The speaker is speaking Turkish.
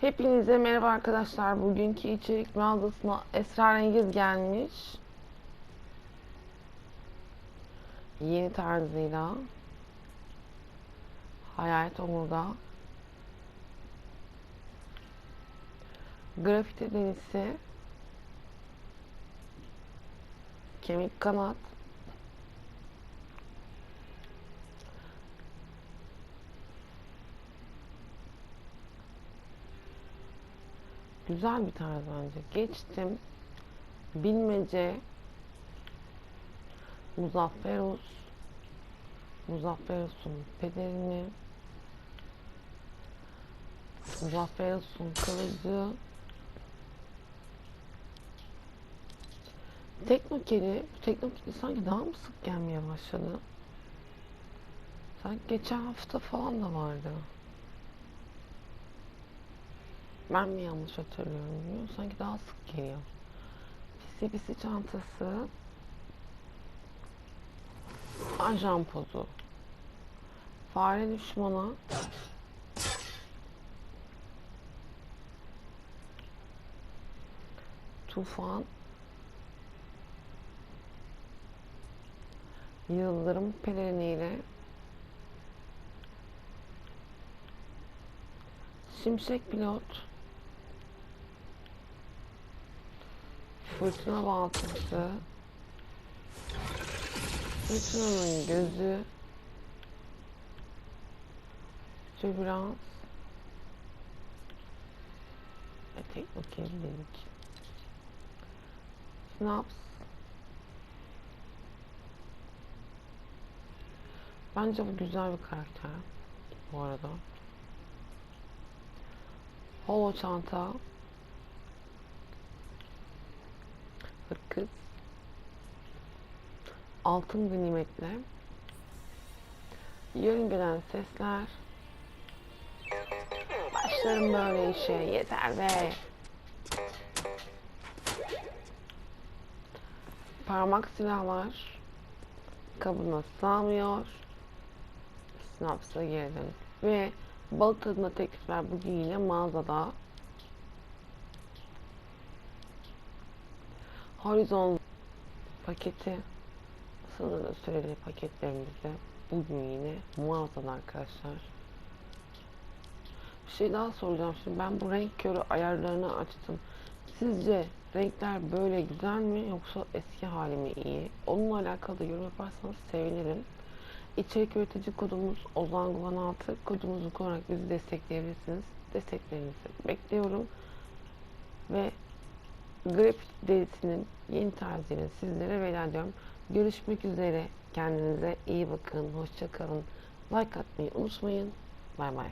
Hepinize merhaba arkadaşlar. Bugünkü içerik mağazasına esrarengiz gelmiş. Yeni tarzıyla. Hayalet omurga. Grafiti denisi. Kemik kanat. Güzel bir tarz bence. Geçtim. Bilmece. Muzafferus. Muzafferus'un pederini. Muzafferus'un kılıcı. Teknokeli, Teknokeli sanki daha mı sık gelmeye başladı? Sanki geçen hafta falan da vardı. Ben mi yanlış hatırlıyorum bilmiyorum. Sanki daha sık geliyor. Pisi pisi çantası. Ajan pozu. Fare düşmana. Tufan. Yıldırım peleriniyle. Şimşek pilot. Fırtına baltası. Fırtınanın gözü. Türbülans. Ve teknokeli dedik. Snaps. Bence bu güzel bir karakter. Bu arada. Holo çanta. Hırkız. Altın ganimetle. Yörüngeden sesler. Başlarım böyle işe. Yeter be. Parmak silahlar. Kabına sığmıyor. Snaps'a girdim. Ve balık tadında teklifler bugün yine mağazada. Horizon paketi sınırlı süreli paketlerimizde bugün yine mağazada arkadaşlar. Bir şey daha soracağım şimdi ben bu renk körü ayarlarını açtım. Sizce renkler böyle güzel mi yoksa eski hali mi iyi? Onunla alakalı yorum yaparsanız sevinirim. İçerik üretici kodumuz Ozan Guvan 6 kodumuzu kullanarak bizi destekleyebilirsiniz. Desteklerinizi bekliyorum. Ve Grafit derisinin yeni tarzıyla sizlere veda ediyorum. Görüşmek üzere. Kendinize iyi bakın. Hoşça kalın. Like atmayı unutmayın. Bay bay.